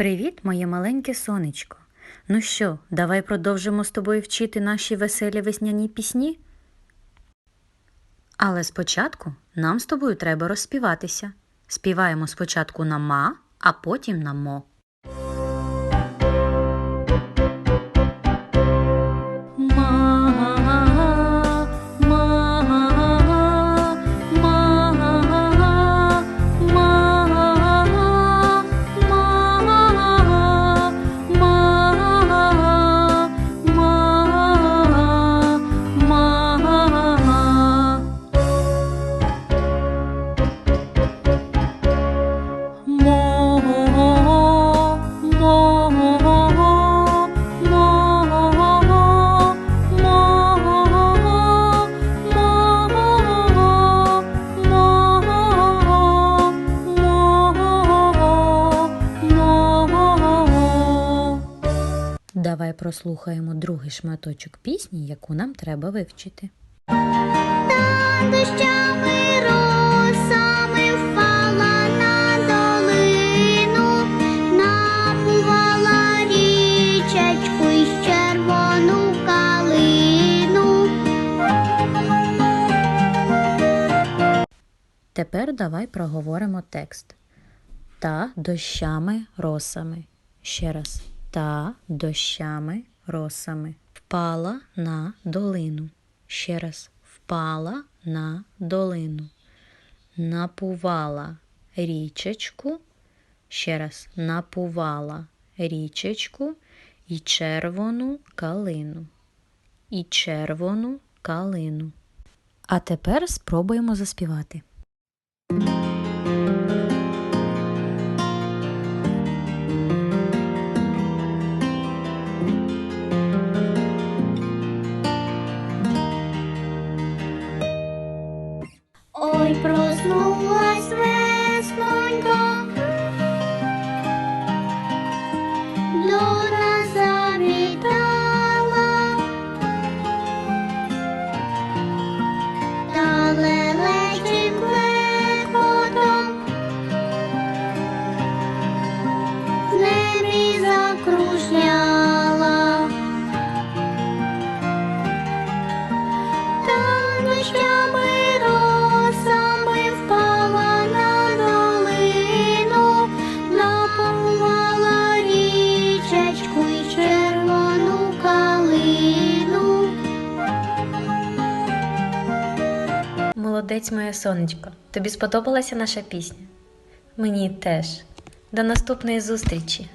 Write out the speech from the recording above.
Привіт, моє маленьке сонечко. Ну що, давай продовжимо з тобою вчити наші веселі весняні пісні? Але спочатку нам з тобою треба розспіватися. Співаємо спочатку на ма, а потім на мо. Давай прослухаємо другий шматочок пісні, яку нам треба вивчити. Тепер давай проговоримо текст. Та дощами росами. Ще раз. Та дощами росами. Впала на долину. Ще раз. Впала на долину. Напувала річечку. Ще раз. Напувала річечку і червону калину. І червону калину. А тепер спробуємо заспівати. Ой, проснулась веснонька, до нас завітала, та Молодець моє сонечко. Тобі сподобалася наша пісня? Мені теж. До наступної зустрічі!